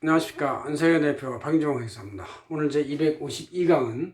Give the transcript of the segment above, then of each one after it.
안녕하십니까 안세현 대표 박인종 회사입니다. 오늘 제 252강은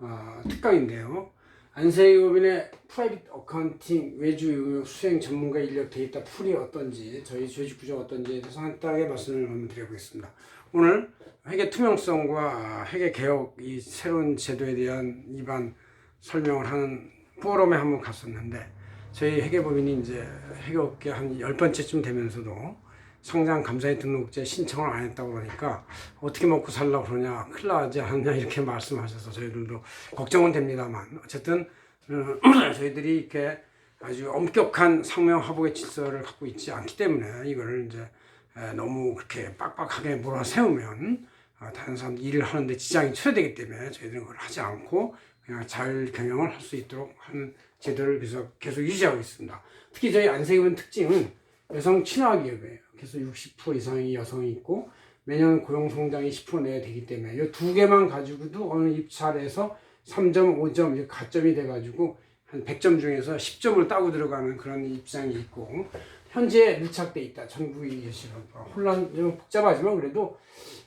어, 특강인데요. 안세기법인의 프라이빗 어카운팅 외주 용역 수행 전문가 인력 데이터 풀이 어떤지 저희 조직 구조가 어떤지에 대해서 간단하게 말씀을 한번 드려보겠습니다. 오늘 회계 투명성과 회계 개혁 이 새로운 제도에 대한 입안 설명을 하는 포럼에 한번 갔었는데 저희 회계법인이 이제 회계업계 한 열 번째쯤 되면서도 성장 감사의 등록제 신청을 안 했다고 그러니까 어떻게 먹고 살라고 그러냐 큰일 나지 않냐 이렇게 말씀하셔서 저희들도 걱정은 됩니다만 어쨌든 어, 저희들이 이렇게 아주 엄격한 상명 하복의 질서를 갖고 있지 않기 때문에 이거를 이제 에, 너무 그렇게 빡빡하게 몰아세우면 아, 다른 사람들 일을 하는데 지장이 초래되기 때문에 저희들은 그걸 하지 않고 그냥 잘 경영을 할 수 있도록 하는 제도를 계속 계속 유지하고 있습니다. 특히 저희 안세기본 특징은 여성 친화 기업이에요. 그래서 60% 이상이 여성이 있고 매년 고용 성장이 10% 내외 되기 때문에 이 두 개만 가지고도 어느 입찰에서 3.5점 이제 가점이 돼 가지고 한 100점 중에서 10점을 따고 들어가는 그런 입장이 있고 현재 밀착돼 있다. 전국이 계시는 혼란 좀 복잡하지만 그래도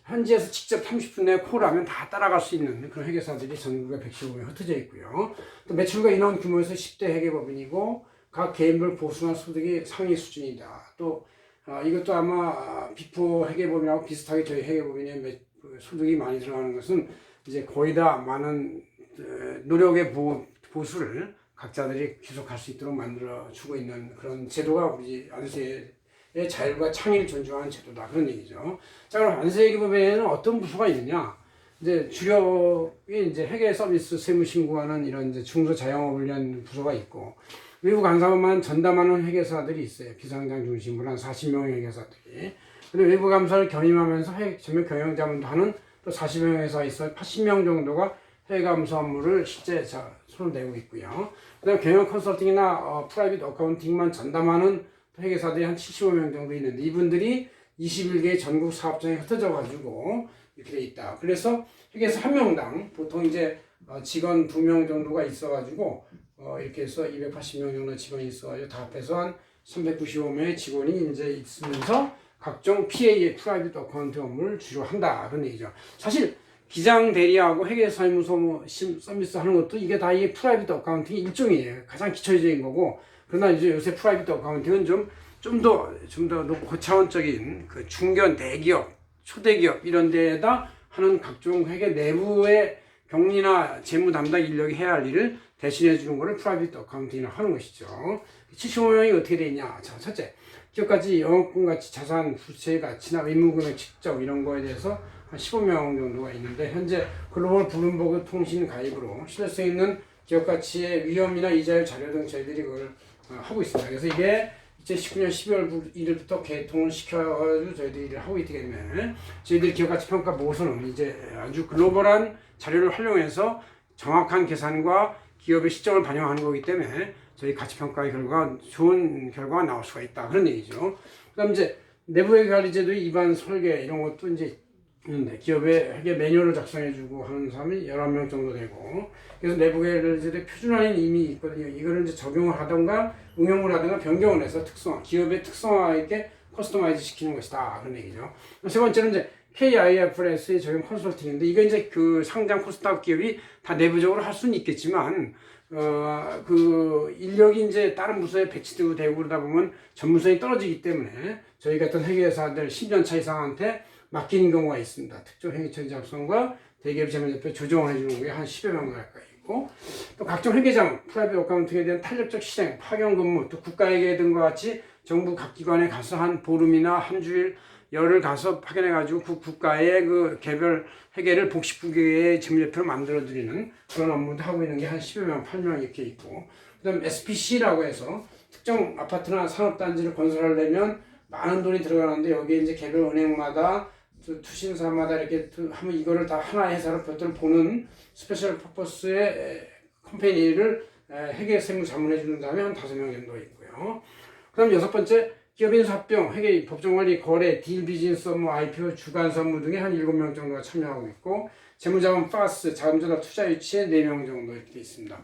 현지에서 직접 30분 내에 콜하면 다 따라갈 수 있는 그런 회계사들이 전국에 115명 흩어져 있고요. 또 매출과 인원 규모에서 10대 회계법인이고 각 개인별 보수나 소득이 상위 수준이다. 또 아, 이것도 아마 비포 회계법인하고 비슷하게 저희 회계법인의 매- 그 소득이 많이 들어가는 것은 이제 거의 다 많은 어, 노력의 보, 보수를 각자들이 계속할 수 있도록 만들어 주고 있는 그런 제도가 우리 안세의 자율과 창의를 존중하는 제도다 그런 얘기죠. 자 그럼 안세회계법에는 어떤 부서가 있느냐? 이제 주력이 이제 회계 서비스 세무 신고하는 이런 이제 중소자영업을 위한 부서가 있고 외부 감사만 전담하는 회계사들이 있어요. 비상장 중심으로 한 40명의 회계사들이. 그리고 외부 감사를 겸임하면서 회계 전면 경영 자문도 하는 또 40명 회사 있어 80명 정도가 회계 감사 업무를 실제 자, 손을 내고 있고요. 그 다음 경영 컨설팅이나 어, 프라이빗 어카운팅만 전담하는 회계사들이 한 75명 정도 있는데 이분들이 21개의 전국 사업장에 흩어져 가지고 이렇게 돼 있다. 그래서 회계사 한 명당 보통 이제 어, 직원 두 명 정도가 있어 가지고 어, 이렇게 해서 280명 정도 직원이 있어가지고 다 합해서 한 395명의 직원이 이제 있으면서 각종 PA의 프라이빗 어카운트 업무를 주로 한다 그런 얘기죠. 사실 기장 대리하고 회계 사무소 뭐 심- 서비스 하는 것도 이게 다 이게 프라이빗 어카운팅의 일종이에요. 가장 기초적인 거고 그러나 이제 요새 프라이빗 어카운팅은 좀 좀 더 좀 더 고차원적인 그 중견 대기업 초대기업 이런 데에다 하는 각종 회계 내부의 격리나 재무 담당 인력이 해야 할 일을 대신해 주는 거를 프라이빗 어카운팅이라고 하는 것이죠. 75명이 어떻게 되냐? 자, 첫째, 기업가치, 영업금 가치, 자산, 부채 가치나 의무금액 측정 이런 거에 대해서 한 15명 정도가 있는데 현재 글로벌 블룸버그 통신 가입으로 신뢰성 있는 기업 가치의 위험이나 이자율 자료 등 저희들이 그걸 어, 하고 있습니다. 그래서 이게 2019년 12월 1일부터 개통을 시켜가지고 저희들이 일을 하고 있기 때문에 저희들이 기업 가치 평가 보고서는 이제 아주 글로벌한 자료를 활용해서 정확한 계산과 기업의 시점을 반영하는 거기 때문에 저희 가치평가의 결과 좋은 결과가 나올 수가 있다 그런 얘기죠. 그 다음 이제 내부의 관리제도의 입안 설계 이런 것도 이제 있는데 기업의 매뉴얼을 작성해주고 하는 사람이 11명 정도 되고 그래서 내부계를 이제 표준화는 이미 있거든요. 이거를 이제 적용을 하던가 응용을 하던가 변경을 해서 특성화, 기업의 특성화 있게 커스터마이즈 시키는 것이다. 그런 얘기죠. 세 번째는 이제 KIFRS의 적용 컨설팅인데 이거 이제 그 상장 코스닥 기업이 다 내부적으로 할 수는 있겠지만 어, 그 인력이 이제 다른 부서에 배치되고 되고 그러다 보면 전문성이 떨어지기 때문에 저희 같은 회계사들 10년 차 이상한테 맡기는 경우가 있습니다. 특정 회계처리 작성과 대기업 재무제표 조정을 해주는 게 한 10여 명 가까이 있고 또 각종 회계자문, 프라이빗 어카운팅에 대한 탄력적 실행, 파견 근무, 또 국가회계 등과 같이 정부 각 기관에 가서 한 보름이나 한 주일 열을 가서 파견해가지고 그 국가의 그 개별 회계를 복식부계의 재무제표를 만들어드리는 그런 업무도 하고 있는 게 한 10여 명, 8명 이렇게 있고 그 다음 SPC라고 해서 특정 아파트나 산업단지를 건설하려면 많은 돈이 들어가는데 여기에 이제 개별 은행마다 또 투신사마다 이렇게 또 하면 이거를 다 하나의 회사로 별도로 보는 스페셜 퍼포스의 에, 회계 세무 자문해 주는 다음에 한 다섯 명 정도 있고요. 그 다음 여섯 번째 기업인 합병, 회계, 법정관리, 거래, 딜 비즈니스 업무, IPO, 주간 선무 등에 한 일곱 명 정도가 참여하고 있고 재무자본 파스, 자금조달 투자 유치에 네명 정도 이렇게 있습니다.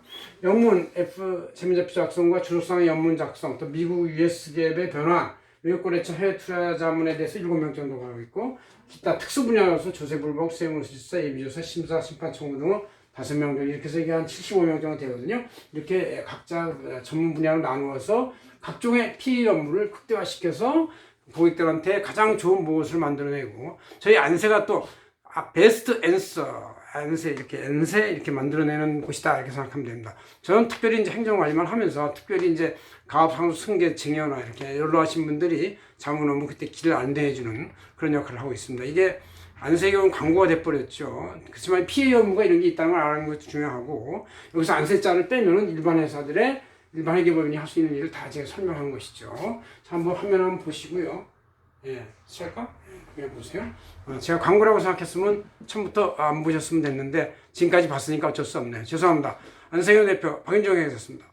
영문 F 재무제표 작성과 주로상의 영문 작성, 또 미국 US 기업의 변화, 외국거래처 해외 투자자문에 대해서 7명 정도가 하고 있고 기타 특수 분야로서 조세 불복, 세무실사, 예비조사, 심사, 심판 청구 등으 로 5명 정도 이렇게 해서 이게 한 75명 정도 되거든요. 이렇게 각자 전문 분야로 나누어서 각종의 피해 업무를 극대화시켜서 고객들한테 가장 좋은 무엇을 만들어내고 저희 안세가 또 아, 베스트 앤서 안세 이렇게 엔세 이렇게 만들어내는 곳이다 이렇게 생각하면 됩니다. 저는 특별히 이제 행정관리만 하면서 특별히 이제 가업상수 승계 증여나 이렇게 연로하신 분들이 자문 업무 그때 길을 안내해주는 그런 역할을 하고 있습니다. 이게 안세경은 광고가 돼버렸죠. 그렇지만 피해 업무가 이런 게 있다는 걸 아는 것도 중요하고 여기서 안세자를 빼면은 일반 회사들의 일반 회계법인이 할 수 있는 일을 다 제가 설명한 것이죠. 자, 한번 화면 한번 보시고요. 예, 시작할까? 예, 보세요. 어, 제가 광고라고 생각했으면 처음부터 안 보셨으면 됐는데 지금까지 봤으니까 어쩔 수 없네요. 죄송합니다. 안세경 대표 박윤정 회장이었습니다.